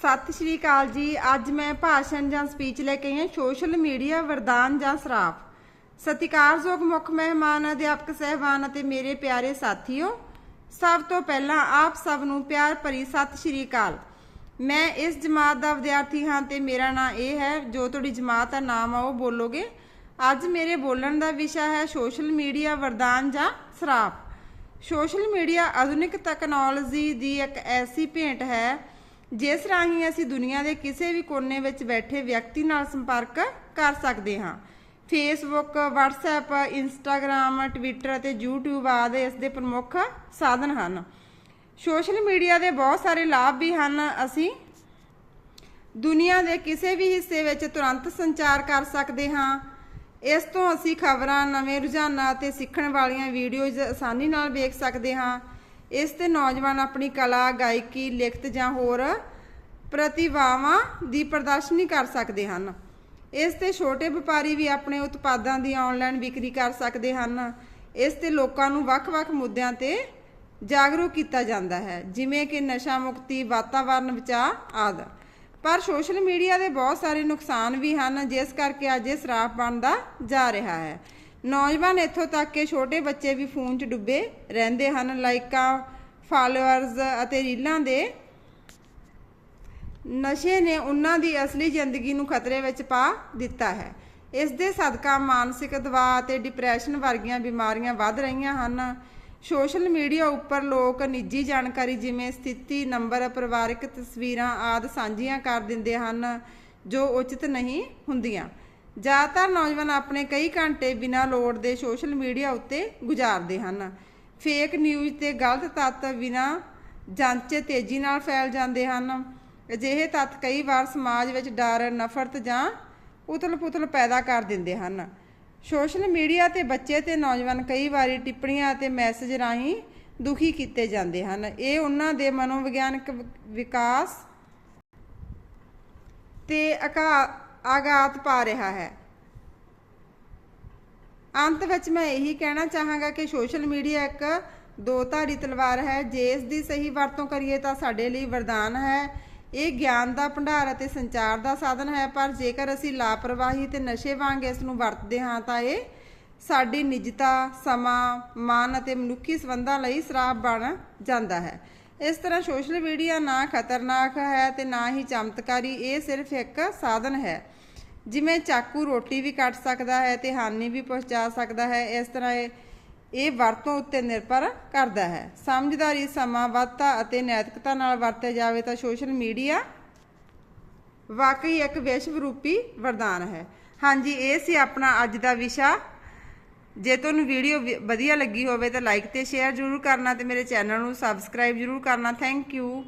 ਸਤਿ ਸ਼੍ਰੀ ਅਕਾਲ ਜੀ। ਅੱਜ ਮੈਂ ਭਾਸ਼ਣ ਜਾਂ ਸਪੀਚ ਲੈ ਕੇ ਆਈ ਹਾਂ ਸੋਸ਼ਲ ਮੀਡੀਆ ਵਰਦਾਨ ਜਾਂ ਸਰਾਪ। ਸਤਿਕਾਰਯੋਗ ਮੁੱਖ ਮਹਿਮਾਨ, ਅਧਿਆਪਕ ਸਹਿਬਾਨ ਅਤੇ ਮੇਰੇ ਪਿਆਰੇ ਸਾਥੀਓ, ਸਭ ਤੋਂ ਪਹਿਲਾਂ ਆਪ ਸਭ ਨੂੰ ਪਿਆਰ ਭਰੀ ਸਤਿ ਸ਼੍ਰੀ ਅਕਾਲ। ਮੈਂ ਇਸ ਜਮਾਤ ਦਾ ਵਿਦਿਆਰਥੀ ਹਾਂ ਤੇ ਮੇਰਾ ਨਾਮ ਇਹ ਹੈ, ਜੋ ਤੁਹਾਡੀ ਜਮਾਤ ਦਾ ਨਾਮ ਆ ਉਹ ਬੋਲੋਗੇ। ਅੱਜ ਮੇਰੇ ਬੋਲਣ ਦਾ ਵਿਸ਼ਾ ਹੈ ਸੋਸ਼ਲ ਮੀਡੀਆ ਵਰਦਾਨ ਜਾਂ ਸਰਾਪ। ਸੋਸ਼ਲ ਮੀਡੀਆ ਆਧੁਨਿਕ ਤਕਨਾਲੋਜੀ ਦੀ ਇੱਕ ਐਸੀ ਭੇਂਟ ਹੈ ਜਿਸ ਰਾਹੀਂ ਅਸੀਂ ਦੁਨੀਆ ਦੇ ਕਿਸੇ ਵੀ ਕੋਨੇ ਵਿੱਚ ਬੈਠੇ ਵਿਅਕਤੀ ਨਾਲ ਸੰਪਰਕ ਕਰ ਸਕਦੇ ਹਾਂ। ਫੇਸਬੁੱਕ WhatsApp, Instagram, Twitter ਅਤੇ YouTube ਆਦਿ ਇਸ ਦੇ ਪ੍ਰਮੁੱਖ ਸਾਧਨ ਹਨ। ਸੋਸ਼ਲ ਮੀਡੀਆ ਦੇ ਬਹੁਤ ਸਾਰੇ ਲਾਭ ਵੀ ਹਨ। ਅਸੀਂ ਦੁਨੀਆ ਦੇ ਕਿਸੇ ਵੀ ਹਿੱਸੇ ਵਿੱਚ ਤੁਰੰਤ ਸੰਚਾਰ ਕਰ ਸਕਦੇ ਹਾਂ। ਇਸ ਤੋਂ ਅਸੀਂ ਖਬਰਾਂ, ਨਵੇਂ ਰੁਝਾਨਾਂ ਅਤੇ ਸਿੱਖਣ ਵਾਲੀਆਂ ਵੀਡੀਓਜ਼ ਆਸਾਨੀ ਨਾਲ ਵੇਖ ਸਕਦੇ ਹਾਂ। ਇਸ ਤੇ ਨੌਜਵਾਨ ਆਪਣੀ ਕਲਾ, ਗਾਇਕੀ, ਲਿਖਤ ਜਾਂ ਹੋਰ ਪ੍ਰਤਿਭਾਵਾਂ ਦੀ ਪ੍ਰਦਰਸ਼ਨੀ ਕਰ ਸਕਦੇ ਹਨ। ਇਸ ਤੇ ਛੋਟੇ ਵਪਾਰੀ ਵੀ ਆਪਣੇ ਉਤਪਾਦਾਂ ਦੀ ਆਨਲਾਈਨ ਵਿਕਰੀ ਕਰ ਸਕਦੇ ਹਨ। ਇਸ ਤੇ ਲੋਕਾਂ ਨੂੰ ਵੱਖ-ਵੱਖ ਮੁੱਦਿਆਂ ਤੇ ਜਾਗਰੂਕ ਕੀਤਾ ਜਾਂਦਾ ਹੈ, ਜਿਵੇਂ ਕਿ ਨਸ਼ਾ ਮੁਕਤੀ ਵਾਤਾਵਰਣ ਬਚਾਅ ਆਦਿ। ਪਰ ਸੋਸ਼ਲ ਮੀਡੀਆ ਦੇ ਬਹੁਤ ਸਾਰੇ ਨੁਕਸਾਨ ਵੀ ਹਨ, ਜਿਸ ਕਰਕੇ ਅੱਜ ਇਹ ਸਰਾਪ ਬਣਦਾ ਜਾ ਰਿਹਾ ਹੈ। ਨੌਜਵਾਨ ਇੱਥੋਂ ਤੱਕ ਕਿ ਛੋਟੇ ਬੱਚੇ ਵੀ ਫੋਨ 'ਚ ਡੁੱਬੇ ਰਹਿੰਦੇ ਹਨ, ਲਾਈਕਾਂ ਫਾਲੋਅਰਸ ਅਤੇ ਰੀਲਾਂ ਦੇ ਨਸ਼ੇ ਨੇ ਉਹਨਾਂ ਦੀ ਅਸਲੀ ਜ਼ਿੰਦਗੀ ਨੂੰ ਖਤਰੇ ਵਿੱਚ ਪਾ ਦਿੱਤਾ ਹੈ। ਇਸ ਦੇ ਸਦਕਾ ਮਾਨਸਿਕ ਦਬਾਅ ਅਤੇ ਡਿਪਰੈਸ਼ਨ ਵਰਗੀਆਂ ਬਿਮਾਰੀਆਂ ਵੱਧ ਰਹੀਆਂ ਹਨ। ਸੋਸ਼ਲ ਮੀਡੀਆ ਉੱਪਰ ਲੋਕ ਨਿੱਜੀ ਜਾਣਕਾਰੀ ਜਿਵੇਂ ਸਥਿਤੀ, ਨੰਬਰ, ਪਰਿਵਾਰਕ ਤਸਵੀਰਾਂ ਆਦਿ ਸਾਂਝੀਆਂ ਕਰ ਦਿੰਦੇ ਹਨ, ਜੋ ਉਚਿਤ ਨਹੀਂ ਹੁੰਦੀਆਂ। ਜ਼ਿਆਦਾਤਰ ਨੌਜਵਾਨ ਆਪਣੇ ਕਈ ਘੰਟੇ ਬਿਨਾਂ ਲੋੜ ਦੇ ਸੋਸ਼ਲ ਮੀਡੀਆ ਉੱਤੇ ਗੁਜ਼ਾਰਦੇ ਹਨ। ਫੇਕ ਨਿਊਜ਼ ਤੇ ਗਲਤ ਤੱਤ ਬਿਨਾਂ ਜਾਂਚੇ ਤੇਜ਼ੀ ਨਾਲ ਫੈਲ ਜਾਂਦੇ ਹਨ। ਅਜਿਹੇ ਤੱਤ ਕਈ ਵਾਰ ਸਮਾਜ ਵਿੱਚ ਡਰ, ਨਫ਼ਰਤ ਜਾਂ ਉਤਲ-ਪੁਤਲ ਪੈਦਾ ਕਰ ਦਿੰਦੇ ਹਨ। ਸੋਸ਼ਲ ਮੀਡੀਆ ਤੇ ਬੱਚੇ ਤੇ ਨੌਜਵਾਨ ਕਈ ਵਾਰੀ ਟਿੱਪਣੀਆਂ ਅਤੇ ਮੈਸੇਜ ਰਾਹੀਂ ਦੁਖੀ ਕੀਤੇ ਜਾਂਦੇ ਹਨ। ਇਹ ਉਹਨਾਂ ਦੇ ਮਨੋਵਿਗਿਆਨਕ ਵਿ- ਵਿਕਾਸ ਤੇ ਅਕਾ- ਆਗਾਤ ਪਾ ਰਿਹਾ ਹੈ। ਅੰਤ ਵਿੱਚ ਮੈਂ ਇਹੀ ਕਹਿਣਾ ਚਾਹਾਂਗਾ ਕਿ ਸੋਸ਼ਲ ਮੀਡੀਆ ਇੱਕ ਦੋ ਧਾਰੀ ਤਲਵਾਰ ਹੈ। ਜੇ ਇਸ ਦੀ ਸਹੀ ਵਰਤੋਂ ਕਰੀਏ ਤਾਂ ਸਾਡੇ ਲਈ ਵਰਦਾਨ ਹੈ। ਇਹ ਗਿਆਨ ਦਾ ਭੰਡਾਰ ਅਤੇ ਸੰਚਾਰ ਦਾ ਸਾਧਨ ਹੈ, ਪਰ ਜੇਕਰ ਅਸੀਂ ਲਾਪਰਵਾਹੀ ਤੇ ਨਸ਼ੇ ਵਾਂਗ ਇਸ ਨੂੰ ਵਰਤਦੇ ਹਾਂ ਤਾਂ ਇਹ ਸਾਡੀ ਨਿਜਤਾ, ਸਮਾਂ, ਮਨ ਅਤੇ ਮਨੁੱਖੀ ਸੰਬੰਧਾਂ ਲਈ ਸਰਾਪ ਬਣ ਜਾਂਦਾ ਹੈ। ਇਸ ਤਰ੍ਹਾਂ ਸੋਸ਼ਲ ਮੀਡੀਆ ਨਾ ਖਤਰਨਾਕ ਹੈ ਤੇ ਨਾ ਹੀ ਚਮਤਕਾਰੀ, ਇਹ ਸਿਰਫ ਇੱਕ ਸਾਧਨ ਹੈ। ਜਿਵੇਂ ਚਾਕੂ ਰੋਟੀ ਵੀ ਕੱਟ ਸਕਦਾ ਹੈ ਤੇ ਹਾਨੀ ਵੀ ਪਹੁੰਚਾ ਸਕਦਾ ਹੈ, ਇਸ ਤਰ੍ਹਾਂ ਇਹ ਇਹ ਵਰਤੋਂ ਉੱਤੇ ਨਿਰਭਰ ਕਰਦਾ ਹੈ। ਸਮਝਦਾਰੀ ਸਮਾਵਤਾ ਅਤੇ ਨੈਤਿਕਤਾ ਨਾਲ ਵਰਤਿਆ ਜਾਵੇ ਤਾਂ ਸੋਸ਼ਲ ਮੀਡੀਆ ਵਾਕਈ ਇੱਕ ਵਿਸ਼ਵ ਰੂਪੀ ਵਰਦਾਨ ਹੈ। ਹਾਂਜੀ, ਇਹ ਸੀ ਆਪਣਾ ਅੱਜ ਦਾ ਵਿਸ਼ਾ। ਜੇ ਤੁਹਾਨੂੰ ਵੀਡੀਓ ਵ- ਵਧੀਆ ਲੱਗੀ ਹੋਵੇ ਤਾਂ ਲਾਈਕ ਤੇ ਸ਼ੇਅਰ ਜ਼ਰੂਰ ਕਰਨਾ ਤੇ ਮੇਰੇ ਚੈਨਲ ਨੂੰ ਸਬਸਕ੍ਰਾਈਬ ਜ਼ਰੂਰ ਕਰਨਾ। Thank you